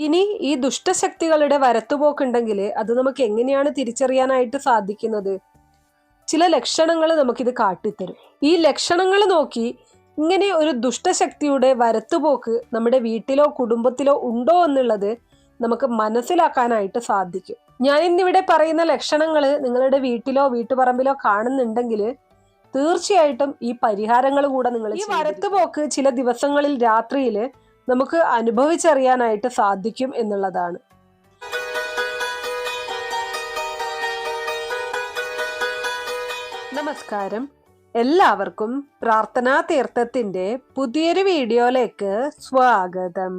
ഇനി ഈ ദുഷ്ടശക്തികളുടെ വരത്തുപോക്കുണ്ടെങ്കിൽ അത് നമുക്ക് എങ്ങനെയാണ് തിരിച്ചറിയാനായിട്ട് സാധിക്കുന്നത്? ചില ലക്ഷണങ്ങൾ നമുക്കിത് കാട്ടിത്തരും. ഈ ലക്ഷണങ്ങൾ നോക്കി ഇങ്ങനെ ഒരു ദുഷ്ടശക്തിയുടെ വരത്തുപോക്ക് നമ്മുടെ വീട്ടിലോ കുടുംബത്തിലോ ഉണ്ടോ എന്നുള്ളത് നമുക്ക് മനസ്സിലാക്കാനായിട്ട് സാധിക്കും. ഞാൻ ഇന്നിവിടെ പറയുന്ന ലക്ഷണങ്ങൾ നിങ്ങളുടെ വീട്ടിലോ വീട്ടുപറമ്പിലോ കാണുന്നുണ്ടെങ്കിൽ തീർച്ചയായിട്ടും ഈ പരിഹാരങ്ങൾ കൂടെ നിങ്ങൾ ഈ വരത്തുപോക്ക് ചില ദിവസങ്ങളിൽ രാത്രിയിൽ നമുക്ക് അനുഭവിച്ചറിയാനായിട്ട് സാധിക്കും എന്നുള്ളതാണ്. നമസ്കാരം. എല്ലാവർക്കും പ്രാർത്ഥനാ തീർത്ഥത്തിന്റെ പുതിയൊരു വീഡിയോയിലേക്ക് സ്വാഗതം.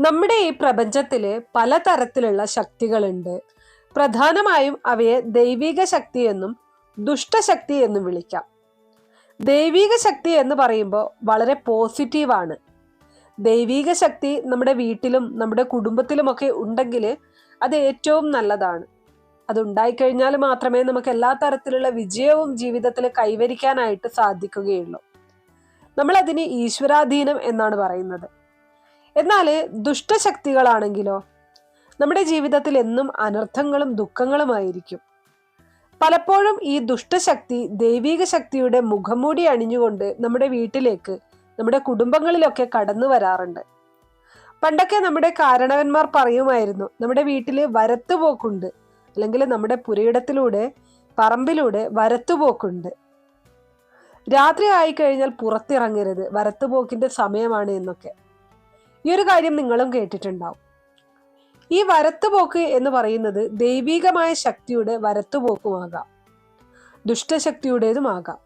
നമ്മുടെ ഈ പ്രപഞ്ചത്തിൽ പലതരത്തിലുള്ള ശക്തികളുണ്ട്. പ്രധാനമായും അവയെ ദൈവിക ശക്തി എന്നും ദുഷ്ടശക്തി എന്നും വിളിക്കാം. ദൈവിക ശക്തി എന്ന് പറയുമ്പോൾ വളരെ പോസിറ്റീവാണ്. ദൈവിക ശക്തി നമ്മുടെ വീട്ടിലും നമ്മുടെ കുടുംബത്തിലുമൊക്കെ ഉണ്ടെങ്കിൽ അത് ഏറ്റവും നല്ലതാണ്. അതുണ്ടായിക്കഴിഞ്ഞാൽ മാത്രമേ നമുക്ക് എല്ലാ തരത്തിലുള്ള വിജയവും ജീവിതത്തിൽ കൈവരിക്കാനായിട്ട് സാധിക്കുകയുള്ളൂ. നമ്മൾ അതിന് ഈശ്വരാധീനം എന്നാണ് പറയുന്നത്. എന്നാൽ ദുഷ്ടശക്തികളാണെങ്കിലോ നമ്മുടെ ജീവിതത്തിൽ എന്നും അനർത്ഥങ്ങളും ദുഃഖങ്ങളുമായിരിക്കും. പലപ്പോഴും ഈ ദുഷ്ടശക്തി ദൈവീക ശക്തിയുടെ മുഖംമൂടി അണിഞ്ഞുകൊണ്ട് നമ്മുടെ വീട്ടിലേക്ക് നമ്മുടെ കുടുംബങ്ങളിലൊക്കെ കടന്നു വരാറുണ്ട്. പണ്ടൊക്കെ നമ്മുടെ കാരണവന്മാർ പറയുമായിരുന്നു നമ്മുടെ വീട്ടിൽ വരത്തുപോക്കുണ്ട് അല്ലെങ്കിൽ നമ്മുടെ പുരയിടത്തിലൂടെ പറമ്പിലൂടെ വരത്തുപോക്കുണ്ട്. രാത്രി ആയിക്കഴിഞ്ഞാൽ പുറത്തിറങ്ങരുത് വരത്തുപോക്കിന്റെ സമയമാണ് എന്നൊക്കെ. ഈ ഒരു കാര്യം നിങ്ങളും കേട്ടിട്ടുണ്ടാവും. ഈ വരത്തുപോക്ക് എന്ന് പറയുന്നത് ദൈവീകമായ ശക്തിയുടെ വരത്തുപോക്കുമാകാം ദുഷ്ടശക്തിയുടേതുമാകാം.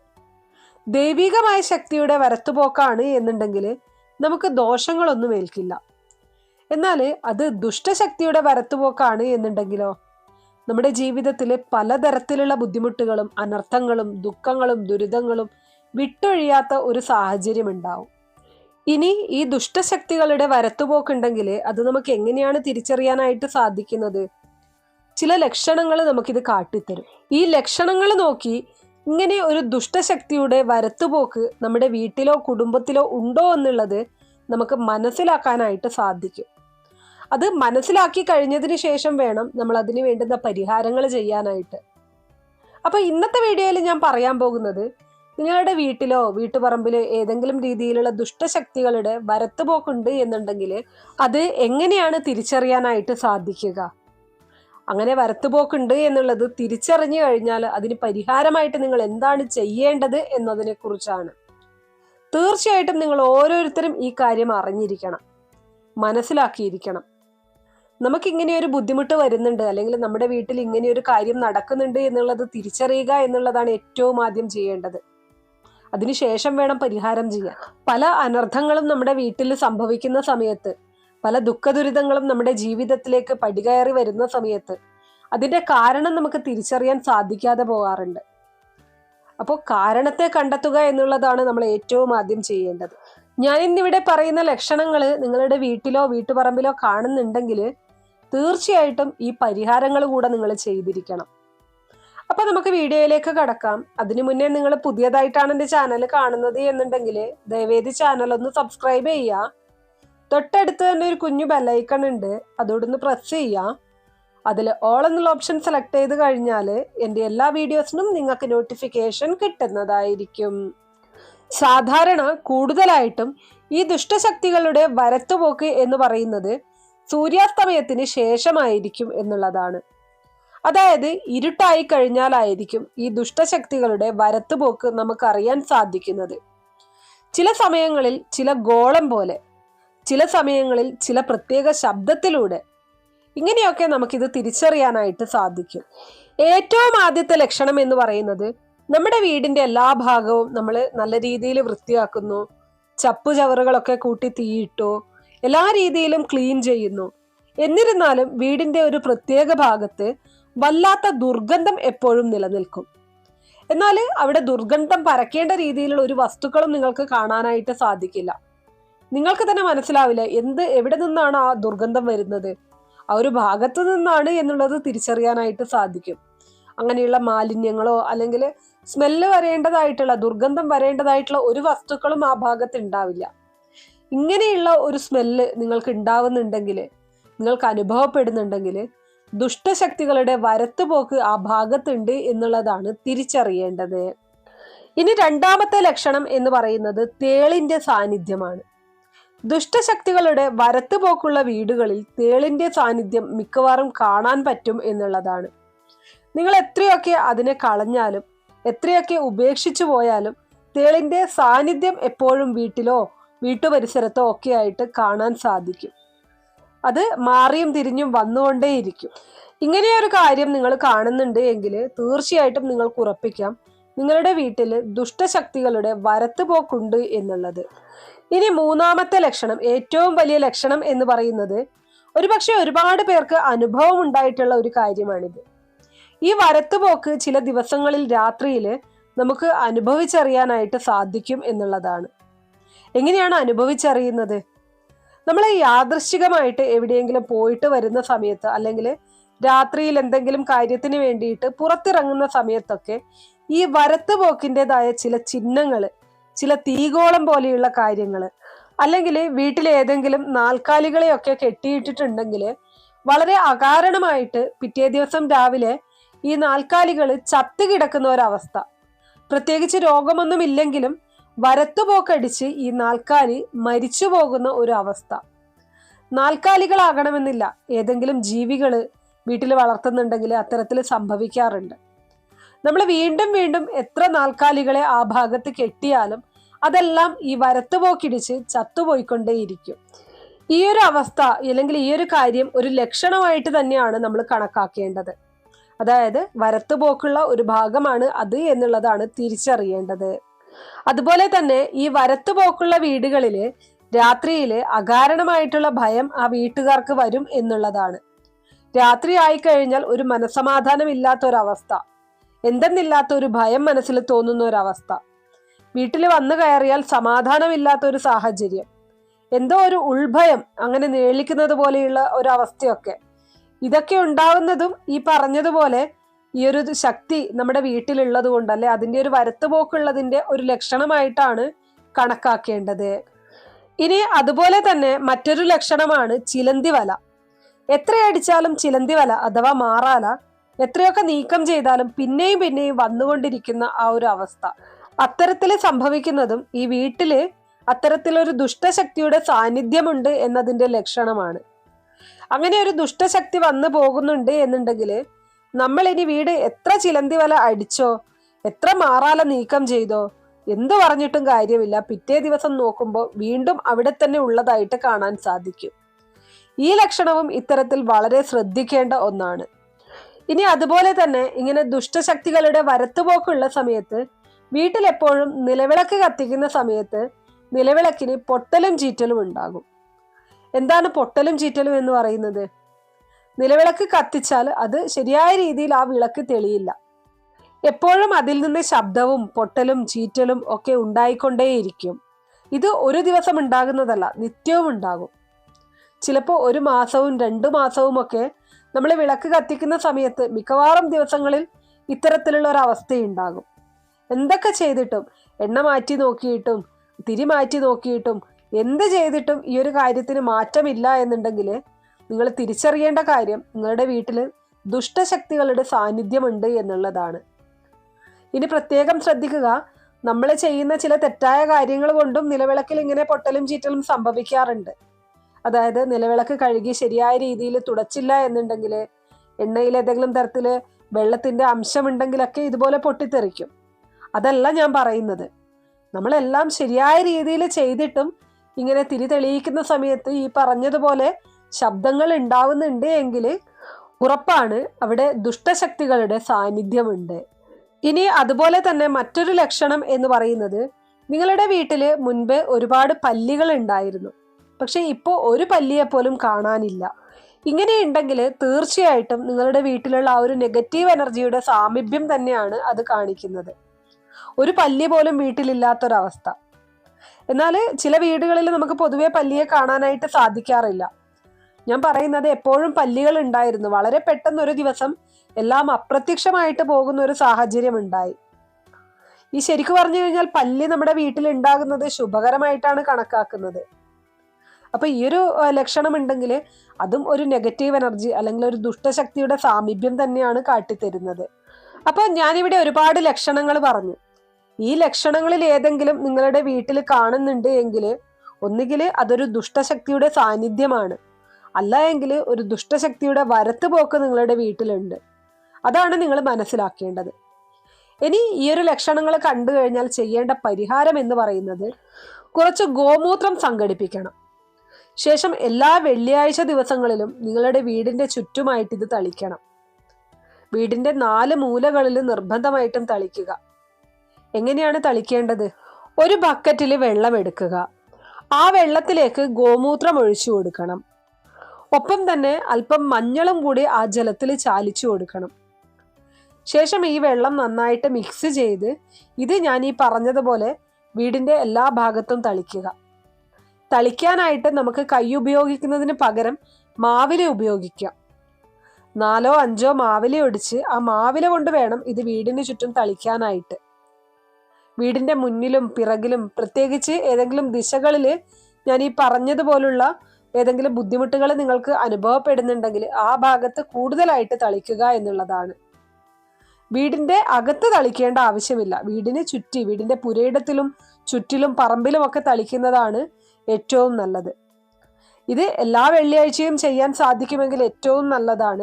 ദൈവികമായ ശക്തിയുടെ വരത്തുപോക്കാണ് എന്നുണ്ടെങ്കിൽ നമുക്ക് ദോഷങ്ങളൊന്നും ഏൽക്കില്ല. എന്നാൽ അത് ദുഷ്ടശക്തിയുടെ വരത്തുപോക്കാണ് എന്നുണ്ടെങ്കിലോ നമ്മുടെ ജീവിതത്തിൽ പലതരത്തിലുള്ള ബുദ്ധിമുട്ടുകളും അനർത്ഥങ്ങളും ദുഃഖങ്ങളും ദുരിതങ്ങളും വിട്ടൊഴിയാത്ത ഒരു സാഹചര്യം ഉണ്ടാവും. ഇനി ഈ ദുഷ്ടശക്തികളുടെ വരത്തുപോക്കുണ്ടെങ്കിൽ അത് നമുക്ക് എങ്ങനെയാണ് തിരിച്ചറിയാനായിട്ട് സാധിക്കുന്നത്? ചില ലക്ഷണങ്ങൾ നമുക്കിത് കാട്ടിത്തരും. ഈ ലക്ഷണങ്ങൾ നോക്കി ഇങ്ങനെ ഒരു ദുഷ്ടശക്തിയുടെ വരത്തുപോക്ക് നമ്മുടെ വീട്ടിലോ കുടുംബത്തിലോ ഉണ്ടോ എന്നുള്ളത് നമുക്ക് മനസ്സിലാക്കാനായിട്ട് സാധിക്കും. അത് മനസ്സിലാക്കി കഴിഞ്ഞതിന് ശേഷം വേണം നമ്മൾ അതിന് വേണ്ടുന്ന പരിഹാരങ്ങൾ ചെയ്യാനായിട്ട്. അപ്പൊ ഇന്നത്തെ വീഡിയോയിൽ ഞാൻ പറയാൻ പോകുന്നത് നിങ്ങളുടെ വീട്ടിലോ വീട്ടുപറമ്പിലോ ഏതെങ്കിലും രീതിയിലുള്ള ദുഷ്ടശക്തികളുടെ വരത്തുപോക്കുണ്ട് എന്നുണ്ടെങ്കിൽ അത് എങ്ങനെയാണ് തിരിച്ചറിയാനായിട്ട് സാധിക്കുക? അങ്ങനെ വരത്തുപോക്കുണ്ട് എന്നുള്ളത് തിരിച്ചറിഞ്ഞു കഴിഞ്ഞാൽ അതിന് പരിഹാരമായിട്ട് നിങ്ങൾ എന്താണ് ചെയ്യേണ്ടത് എന്നതിനെ കുറിച്ചാണ്. തീർച്ചയായിട്ടും നിങ്ങൾ ഓരോരുത്തരും ഈ കാര്യം അറിഞ്ഞിരിക്കണം. മനസ്സിലാക്കിയിരിക്കണം. നമുക്ക് ഇങ്ങനെ ഒരു ബുദ്ധിമുട്ട് വരുന്നുണ്ട് അല്ലെങ്കിൽ നമ്മുടെ വീട്ടിൽ ഇങ്ങനെ ഒരു കാര്യം നടക്കുന്നുണ്ട് എന്നുള്ളത് തിരിച്ചറിയുക എന്നുള്ളതാണ് ഏറ്റവും ആദ്യം ചെയ്യേണ്ടത്. അതിനുശേഷം വേണം പരിഹാരം ചെയ്യാൻ. പല അനർത്ഥങ്ങളും നമ്മുടെ വീട്ടിൽ സംഭവിക്കുന്ന സമയത്ത് പല ദുഃഖദുരിതങ്ങളും നമ്മുടെ ജീവിതത്തിലേക്ക് പടികയറി വരുന്ന സമയത്ത് അതിന്റെ കാരണം നമുക്ക് തിരിച്ചറിയാൻ സാധിക്കാതെ പോകാറുണ്ട്. അപ്പോൾ കാരണത്തെ കണ്ടെത്തുക എന്നുള്ളതാണ് നമ്മൾ ഏറ്റവും ആദ്യം ചെയ്യേണ്ടത്. ഞാൻ ഇന്നിവിടെ പറയുന്ന ലക്ഷണങ്ങൾ നിങ്ങളുടെ വീട്ടിലോ വീട്ടുപറമ്പിലോ കാണുന്നുണ്ടെങ്കിൽ തീർച്ചയായിട്ടും ഈ പരിഹാരങ്ങൾ കൂടെ നിങ്ങൾ ചെയ്തിരിക്കണം. അപ്പൊ നമുക്ക് വീഡിയോയിലേക്ക് കടക്കാം. അതിനു മുന്നേ നിങ്ങൾ പുതിയതായിട്ടാണ് എന്റെ ചാനൽ കാണുന്നത് എന്നുണ്ടെങ്കിൽ ദയവേദി ചാനൽ ഒന്ന് സബ്സ്ക്രൈബ് ചെയ്യുക. തൊട്ടടുത്ത് തന്നെ ഒരു കുഞ്ഞു ബെല്ലൈക്കൺ ഉണ്ട്. അതോടൊന്ന് പ്രസ് ചെയ്യാം. അതിൽ ഓൾ എന്നുള്ള ഓപ്ഷൻ സെലക്ട് ചെയ്ത് കഴിഞ്ഞാൽ എന്റെ എല്ലാ വീഡിയോസിനും നിങ്ങൾക്ക് നോട്ടിഫിക്കേഷൻ കിട്ടുന്നതായിരിക്കും. സാധാരണ കൂടുതലായിട്ടും ഈ ദുഷ്ടശക്തികളുടെ വരത്തുപോക്ക് എന്ന് പറയുന്നത് സൂര്യാസ്തമയത്തിന് ശേഷമായിരിക്കും എന്നുള്ളതാണ്. അതായത് ഇരുട്ടായി കഴിഞ്ഞാലായിരിക്കും ഈ ദുഷ്ടശക്തികളുടെ വരത്തുപോക്ക് നമുക്കറിയാൻ സാധിക്കുന്നത്. ചില സമയങ്ങളിൽ ചില ഗോളം പോലെ ചില സമയങ്ങളിൽ ചില പ്രത്യേക ശബ്ദത്തിലൂടെ ഇങ്ങനെയൊക്കെ നമുക്കിത് തിരിച്ചറിയാനായിട്ട് സാധിക്കും. ഏറ്റവും ആദ്യത്തെ ലക്ഷണം എന്ന് പറയുന്നത് നമ്മുടെ വീടിന്റെ എല്ലാ ഭാഗവും നമ്മൾ നല്ല രീതിയിൽ വൃത്തിയാക്കുന്നു ചപ്പു ചവറുകളൊക്കെ കൂട്ടി തീയിട്ടു എല്ലാ രീതിയിലും ക്ലീൻ ചെയ്യുന്നു. എന്നിരുന്നാലും വീടിന്റെ ഒരു പ്രത്യേക ഭാഗത്ത് വല്ലാത്ത ദുർഗന്ധം എപ്പോഴും നിലനിൽക്കും. എന്നാൽ അവിടെ ദുർഗന്ധം പരക്കേണ്ട രീതിയിലുള്ള ഒരു വസ്തുക്കളും നിങ്ങൾക്ക് കാണാനായിട്ട് സാധിക്കില്ല. നിങ്ങൾക്ക് തന്നെ മനസ്സിലാവില്ല? എന്ത് എവിടെ നിന്നാണ് ആ ദുർഗന്ധം വരുന്നത്? ആ ഒരു ഭാഗത്ത് നിന്നാണ് എന്നുള്ളത് തിരിച്ചറിയാനായിട്ട് സാധിക്കും. അങ്ങനെയുള്ള മാലിന്യങ്ങളോ അല്ലെങ്കിൽ സ്മെല്ല് വരേണ്ടതായിട്ടുള്ള ദുർഗന്ധം വരേണ്ടതായിട്ടുള്ള ഒരു വസ്തുക്കളും ആ ഭാഗത്ത് ഉണ്ടാവില്ല. ഇങ്ങനെയുള്ള ഒരു സ്മെല്ല് നിങ്ങൾക്ക് ഉണ്ടാവുന്നുണ്ടെങ്കിൽ നിങ്ങൾക്ക് അനുഭവപ്പെടുന്നുണ്ടെങ്കിൽ ദുഷ്ടശക്തികളുടെ വരത്തുപോക്ക് ആ ഭാഗത്തുണ്ട് എന്നുള്ളതാണ് തിരിച്ചറിയേണ്ടത്. ഇനി രണ്ടാമത്തെ ലക്ഷണം എന്ന് പറയുന്നത് തേളിന്റെ സാന്നിധ്യമാണ്. ദുഷ്ടശക്തികളുടെ വരത്തുപോക്കുള്ള വീടുകളിൽ തേളിന്റെ സാന്നിധ്യം മിക്കവാറും കാണാൻ പറ്റും എന്നുള്ളതാണ്. നിങ്ങൾ എത്രയൊക്കെ അതിനെ കളഞ്ഞാലും എത്രയൊക്കെ ഉപേക്ഷിച്ചു പോയാലും തേളിന്റെ സാന്നിധ്യം എപ്പോഴും വീട്ടിലോ വീട്ടുപരിസരത്തോ ഒക്കെ ആയിട്ട് കാണാൻ സാധിക്കും. അത് മാറിയും തിരിഞ്ഞും വന്നുകൊണ്ടേയിരിക്കും. ഇങ്ങനെയൊരു കാര്യം നിങ്ങൾ കാണുന്നുണ്ട് എങ്കിൽ തീർച്ചയായിട്ടും നിങ്ങൾക്ക് ഉറപ്പിക്കാം. നിങ്ങളുടെ വീട്ടിൽ ദുഷ്ടശക്തികളുടെ വരത്തുപോക്കുണ്ട് എന്നുള്ളത്. ഇനി മൂന്നാമത്തെ ലക്ഷണം ഏറ്റവും വലിയ ലക്ഷണം എന്ന് പറയുന്നത് ഒരുപക്ഷെ ഒരുപാട് പേർക്ക് അനുഭവം ഉണ്ടായിട്ടുള്ള ഒരു കാര്യമാണിത്. ഈ വരത്തുപോക്ക് ചില ദിവസങ്ങളിൽ രാത്രിയിൽ നമുക്ക് അനുഭവിച്ചറിയാനായിട്ട് സാധിക്കും എന്നുള്ളതാണ്. എങ്ങനെയാണ് അനുഭവിച്ചറിയുന്നത്? നമ്മൾ യാദൃശ്ചികമായിട്ട് എവിടെയെങ്കിലും പോയിട്ട് വരുന്ന സമയത്ത് അല്ലെങ്കിൽ രാത്രിയിൽ എന്തെങ്കിലും കാര്യത്തിന് വേണ്ടിയിട്ട് പുറത്തിറങ്ങുന്ന സമയത്തൊക്കെ ഈ വരത്തുപോക്കിന്റെതായ ചില ചിഹ്നങ്ങൾ ചില തീഗോളം പോലെയുള്ള കാര്യങ്ങൾ അല്ലെങ്കിൽ വീട്ടിൽ ഏതെങ്കിലും നാൽക്കാലികളെയൊക്കെ കെട്ടിയിട്ടിട്ടുണ്ടെങ്കിൽ വളരെ അകാരണമായിട്ട് പിറ്റേ ദിവസം രാവിലെ ഈ നാൽക്കാലികൾ ചത്തു കിടക്കുന്ന ഒരവസ്ഥ. പ്രത്യേകിച്ച് രോഗമൊന്നും ഇല്ലെങ്കിലും വരത്തുപോക്കടിച്ച് ഈ നാൽക്കാലി മരിച്ചു പോകുന്ന ഒരു അവസ്ഥ നാൽക്കാലികളാകണമെന്നില്ല. ഏതെങ്കിലും ജീവികൾ വീട്ടിൽ വളർത്തുന്നുണ്ടെങ്കിൽ അത്തരത്തിൽ സംഭവിക്കാറുണ്ട്. നമ്മൾ വീണ്ടും വീണ്ടും എത്ര നാൽക്കാലികളെ ആ ഭാഗത്ത് കെട്ടിയാലും അതെല്ലാം ഈ വരത്തുപോക്കിടിച്ച് ചത്തുപോയിക്കൊണ്ടേയിരിക്കും. ഈ ഒരു അവസ്ഥ അല്ലെങ്കിൽ ഈ ഒരു കാര്യം ഒരു ലക്ഷണമായിട്ട് തന്നെയാണ് നമ്മൾ കണക്കാക്കേണ്ടത്. അതായത് വരത്തുപോക്കുള്ള ഒരു ഭാഗമാണ് അത് എന്നുള്ളതാണ് തിരിച്ചറിയേണ്ടത്. അതുപോലെ തന്നെ ഈ വരത്തുപോക്കുള്ള വീടുകളിൽ രാത്രിയിൽ അകാരണമായിട്ടുള്ള ഭയം ആ വീട്ടുകാർക്ക് വരും എന്നുള്ളതാണ്. രാത്രി ആയിക്കഴിഞ്ഞാൽ ഒരു മനസമാധാനം ഇല്ലാത്ത ഒരവസ്ഥ എന്തെന്നില്ലാത്ത ഒരു ഭയം മനസ്സിൽ തോന്നുന്ന ഒരവസ്ഥ. വീട്ടിൽ വന്നു കയറിയാൽ സമാധാനമില്ലാത്ത ഒരു സാഹചര്യം. എന്തോ ഒരു ഉൾഭയം അങ്ങനെ നേളിക്കുന്നത് പോലെയുള്ള ഒരവസ്ഥയൊക്കെ. ഇതൊക്കെ ഉണ്ടാവുന്നതും ഈ പറഞ്ഞതുപോലെ ഈ ഒരു ശക്തി നമ്മുടെ വീട്ടിലുള്ളത് കൊണ്ട് അല്ലെ അതിന്റെ ഒരു വരത്തുപോക്കുള്ളതിന്റെ ഒരു ലക്ഷണമായിട്ടാണ് കണക്കാക്കേണ്ടത്. ഇനി അതുപോലെ തന്നെ മറ്റൊരു ലക്ഷണമാണ് ചിലന്തി വല എത്രയടിച്ചാലും ചിലന്തി വല അഥവാ മാറാല എത്രയൊക്കെ നീക്കം ചെയ്താലും പിന്നെയും പിന്നെയും വന്നുകൊണ്ടിരിക്കുന്ന ആ ഒരു അവസ്ഥ. അത്തരത്തിൽ സംഭവിക്കുന്നതും ഈ വീട്ടിൽ അത്തരത്തിലൊരു ദുഷ്ടശക്തിയുടെ സാന്നിധ്യമുണ്ട് എന്നതിന്റെ ലക്ഷണമാണ്. അങ്ങനെ ഒരു ദുഷ്ടശക്തി വന്നു പോകുന്നുണ്ട് എന്നുണ്ടെങ്കിൽ നമ്മൾ ഇനി വീട് എത്ര ചിലന്തി വല അടിച്ചോ എത്ര മാറാല നീക്കം ചെയ്തോ എന്തു പറഞ്ഞിട്ടും കാര്യമില്ല. പിറ്റേ ദിവസം നോക്കുമ്പോൾ വീണ്ടും അവിടെ തന്നെ ഉള്ളതായിട്ട് കാണാൻ സാധിക്കും. ഈ ലക്ഷണവും ഇത്തരത്തിൽ വളരെ ശ്രദ്ധിക്കേണ്ട ഒന്നാണ്. ഇനി അതുപോലെ തന്നെ ഇങ്ങനെ ദുഷ്ടശക്തികളുടെ വരത്തുപോക്കുള്ള സമയത്ത് വീട്ടിലെപ്പോഴും നിലവിളക്ക് കത്തിക്കുന്ന സമയത്ത് നിലവിളക്കിന് പൊട്ടലും ചീറ്റലും ഉണ്ടാകും. എന്താണ് പൊട്ടലും ചീറ്റലും എന്ന് പറയുന്നത്? നിലവിളക്ക് കത്തിച്ചാൽ അത് ശരിയായ രീതിയിൽ ആ വിളക്ക് തെളിയില്ല. എപ്പോഴും അതിൽ നിന്ന് ശബ്ദവും പൊട്ടലും ചീറ്റലും ഒക്കെ ഉണ്ടായിക്കൊണ്ടേയിരിക്കും. ഇത് ഒരു ദിവസം ഉണ്ടാകുന്നതല്ല നിത്യവും ഉണ്ടാകും. ചിലപ്പോൾ ഒരു മാസവും രണ്ടു മാസവും ഒക്കെ നമ്മൾ വിളക്ക് കത്തിക്കുന്ന സമയത്ത് മിക്കവാറും ദിവസങ്ങളിൽ ഇത്തരത്തിലുള്ള ഒരു അവസ്ഥയുണ്ടാകും. എന്തൊക്കെ ചെയ്തിട്ടും എണ്ണ മാറ്റി നോക്കിയിട്ടും തിരി മാറ്റി നോക്കിയിട്ടും എന്ത് ചെയ്തിട്ടും ഈ ഒരു കാര്യത്തിന് മാറ്റമില്ല എന്നുണ്ടെങ്കിൽ നിങ്ങൾ തിരിച്ചറിയേണ്ട കാര്യം നിങ്ങളുടെ വീട്ടിൽ ദുഷ്ടശക്തികളുടെ സാന്നിധ്യമുണ്ട് എന്നുള്ളതാണ്. ഇനി പ്രത്യേകം ശ്രദ്ധിക്കുക നമ്മൾ ചെയ്യുന്ന ചില തെറ്റായ കാര്യങ്ങൾ കൊണ്ടും നിലവിളക്കിൽ ഇങ്ങനെ പൊട്ടലും ചീറ്റലും സംഭവിക്കാറുണ്ട്. അതായത് നിലവിളക്ക് കഴുകി ശരിയായ രീതിയിൽ തുടച്ചില്ല എന്നുണ്ടെങ്കിൽ എണ്ണയിൽ ഏതെങ്കിലും തരത്തിൽ വെള്ളത്തിന്റെ അംശമുണ്ടെങ്കിലൊക്കെ ഇതുപോലെ പൊട്ടിത്തെറിക്കും. അതല്ല ഞാൻ പറയുന്നത്. നമ്മളെല്ലാം ശരിയായ രീതിയിൽ ചെയ്തിട്ടും ഇങ്ങനെ തിരി തെളിയിക്കുന്ന സമയത്ത് ഈ പറഞ്ഞതുപോലെ ശബ്ദങ്ങൾ ഉണ്ടാവുന്നുണ്ട് എങ്കിൽ ഉറപ്പാണ് അവിടെ ദുഷ്ടശക്തികളുടെ സാന്നിധ്യമുണ്ട്. ഇനി അതുപോലെ തന്നെ മറ്റൊരു ലക്ഷണം എന്ന് പറയുന്നത് നിങ്ങളുടെ വീട്ടിൽ മുൻപ് ഒരുപാട് പല്ലികൾ ഉണ്ടായിരുന്നു. പക്ഷെ ഇപ്പോൾ ഒരു പല്ലിയെ പോലും കാണാനില്ല. ഇങ്ങനെയുണ്ടെങ്കിൽ തീർച്ചയായിട്ടും നിങ്ങളുടെ വീട്ടിലുള്ള ആ ഒരു നെഗറ്റീവ് എനർജിയുടെ സാമീപ്യം തന്നെയാണ് അത് കാണിക്കുന്നത്. ഒരു പല്ലി പോലും വീട്ടിലില്ലാത്തൊരവസ്ഥ. എന്നാൽ ചില വീടുകളിൽ നമുക്ക് പൊതുവെ പല്ലിയെ കാണാനായിട്ട് സാധിക്കാറില്ല. ഞാൻ പറയുന്നത് എപ്പോഴും പല്ലികൾ ഉണ്ടായിരുന്നു. വളരെ പെട്ടെന്ന് ഒരു ദിവസം എല്ലാം അപ്രത്യക്ഷമായിട്ട് പോകുന്ന ഒരു സാഹചര്യം ഉണ്ടായി. ഈ ശരിക്കു പറഞ്ഞു കഴിഞ്ഞാൽ പല്ലി നമ്മുടെ വീട്ടിൽ ഉണ്ടാകുന്നത് ശുഭകരമായിട്ടാണ് കണക്കാക്കുന്നത്. അപ്പൊ ഈ ഒരു ലക്ഷണം ഉണ്ടെങ്കിൽ അതും ഒരു നെഗറ്റീവ് എനർജി അല്ലെങ്കിൽ ഒരു ദുഷ്ടശക്തിയുടെ സാമീപ്യം തന്നെയാണ് കാട്ടിത്തരുന്നത്. അപ്പോൾ ഞാനിവിടെ ഒരുപാട് ലക്ഷണങ്ങൾ പറഞ്ഞു. ഈ ലക്ഷണങ്ങളിൽ ഏതെങ്കിലും നിങ്ങളുടെ വീട്ടിൽ കാണുന്നുണ്ട് എങ്കിൽ ഒന്നുകിൽ അതൊരു ദുഷ്ടശക്തിയുടെ സാന്നിധ്യമാണ്. അല്ല എങ്കിൽ ഒരു ദുഷ്ടശക്തിയുടെ വരത്ത് പോക്ക് നിങ്ങളുടെ വീട്ടിലുണ്ട്. അതാണ് നിങ്ങൾ മനസ്സിലാക്കേണ്ടത്. ഇനി ഈ ഒരു ലക്ഷണങ്ങൾ കണ്ടു കഴിഞ്ഞാൽ ചെയ്യേണ്ട പരിഹാരം എന്ന് പറയുന്നത് കുറച്ച് ഗോമൂത്രം സംഘടിപ്പിക്കണം. ശേഷം എല്ലാ വെള്ളിയാഴ്ച ദിവസങ്ങളിലും നിങ്ങളുടെ വീടിന്റെ ചുറ്റുമായിട്ട് ഇത് തളിക്കണം. വീടിന്റെ നാല് മൂലകളിൽ നിർബന്ധമായിട്ടും തളിക്കുക. എങ്ങനെയാണ് തളിക്കേണ്ടത്? ഒരു ബക്കറ്റിൽ വെള്ളം എടുക്കുക. ആ വെള്ളത്തിലേക്ക് ഗോമൂത്രം ഒഴിച്ചു കൊടുക്കണം. ഒപ്പം തന്നെ അല്പം മഞ്ഞളും കൂടി ആ ജലത്തിൽ ചാലിച്ചു കൊടുക്കണം. ശേഷം ഈ വെള്ളം നന്നായിട്ട് മിക്സ് ചെയ്ത് ഇത് ഞാൻ ഈ പറഞ്ഞതുപോലെ വീടിന്റെ എല്ലാ ഭാഗത്തും തളിക്കുക. തളിക്കാനായിട്ട് നമുക്ക് കൈ ഉപയോഗിക്കുന്നതിന് പകരം മാവില ഉപയോഗിക്കാം. നാലോ അഞ്ചോ മാവില ഒടിച്ച് ആ മാവില കൊണ്ട് വേണം ഇത് വീടിന് ചുറ്റും തളിക്കാനായിട്ട്. വീടിന്റെ മുന്നിലും പിറകിലും പ്രത്യേകിച്ച് ഏതെങ്കിലും ദിശകളിൽ ഞാൻ ഈ പറഞ്ഞതുപോലുള്ള ഏതെങ്കിലും ബുദ്ധിമുട്ടുകൾ നിങ്ങൾക്ക് അനുഭവപ്പെടുന്നുണ്ടെങ്കിൽ ആ ഭാഗത്ത് കൂടുതലായിട്ട് തളിക്കുക എന്നുള്ളതാണ്. വീടിന്റെ അകത്ത് തളിക്കേണ്ട ആവശ്യമില്ല. വീടിന് ചുറ്റി വീടിന്റെ പുരയിടത്തിലും ചുറ്റിലും പറമ്പിലും ഒക്കെ തളിക്കുന്നതാണ് ഏറ്റവും നല്ലത്. ഇത് എല്ലാ വെള്ളിയാഴ്ചയും ചെയ്യാൻ സാധിക്കുമെങ്കിൽ ഏറ്റവും നല്ലതാണ്.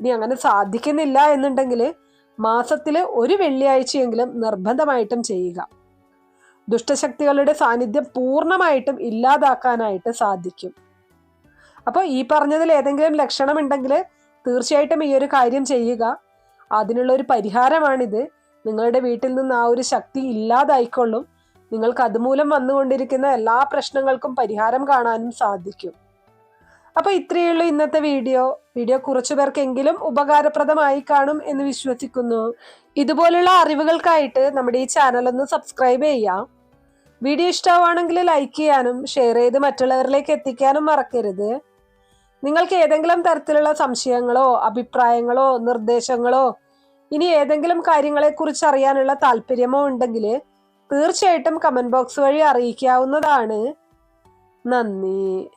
ഇനി അങ്ങനെ സാധിക്കുന്നില്ല എന്നുണ്ടെങ്കിൽ മാസത്തിൽ ഒരു വെള്ളിയാഴ്ചയെങ്കിലും നിർബന്ധമായിട്ടും ചെയ്യുക. ദുഷ്ടശക്തികളുടെ സാന്നിധ്യം പൂർണമായിട്ടും ഇല്ലാതാക്കാനായിട്ട് സാധിക്കും. അപ്പോൾ ഈ പറഞ്ഞതിൽ ഏതെങ്കിലും ലക്ഷണമുണ്ടെങ്കിൽ തീർച്ചയായിട്ടും ഈ ഒരു കാര്യം ചെയ്യുക. അതിനുള്ള ഒരു പരിഹാരമാണിത്. നിങ്ങളുടെ വീട്ടിൽ നിന്ന് ആ ഒരു ശക്തി ഇല്ലാതായിക്കൊള്ളും. നിങ്ങൾക്ക് അതുമൂലം വന്നുകൊണ്ടിരിക്കുന്ന എല്ലാ പ്രശ്നങ്ങൾക്കും പരിഹാരം കാണാനും സാധിക്കും. അപ്പോൾ ഇത്രയുള്ള ഇന്നത്തെ വീഡിയോ. വീഡിയോ കുറച്ചു പേർക്കെങ്കിലും ഉപകാരപ്രദമായി കാണും എന്ന് വിശ്വസിക്കുന്നു. ഇതുപോലുള്ള അറിവുകൾക്കായിട്ട് നമ്മുടെ ഈ ചാനൽ ഒന്ന് സബ്സ്ക്രൈബ് ചെയ്യാം. വീഡിയോ ഇഷ്ടമാണെങ്കിൽ ലൈക്ക് ചെയ്യാനും ഷെയർ ചെയ്ത് മറ്റുള്ളവരിലേക്ക് എത്തിക്കാനും മറക്കരുത്. നിങ്ങൾക്ക് ഏതെങ്കിലും തരത്തിലുള്ള സംശയങ്ങളോ അഭിപ്രായങ്ങളോ നിർദ്ദേശങ്ങളോ ഇനി ഏതെങ്കിലും കാര്യങ്ങളെക്കുറിച്ച് അറിയാനുള്ള താല്പര്യമോ ഉണ്ടെങ്കിൽ തീർച്ചയായിട്ടും കമന്റ് ബോക്സ് വഴി അറിയിക്കാവുന്നതാണ്. നന്ദി.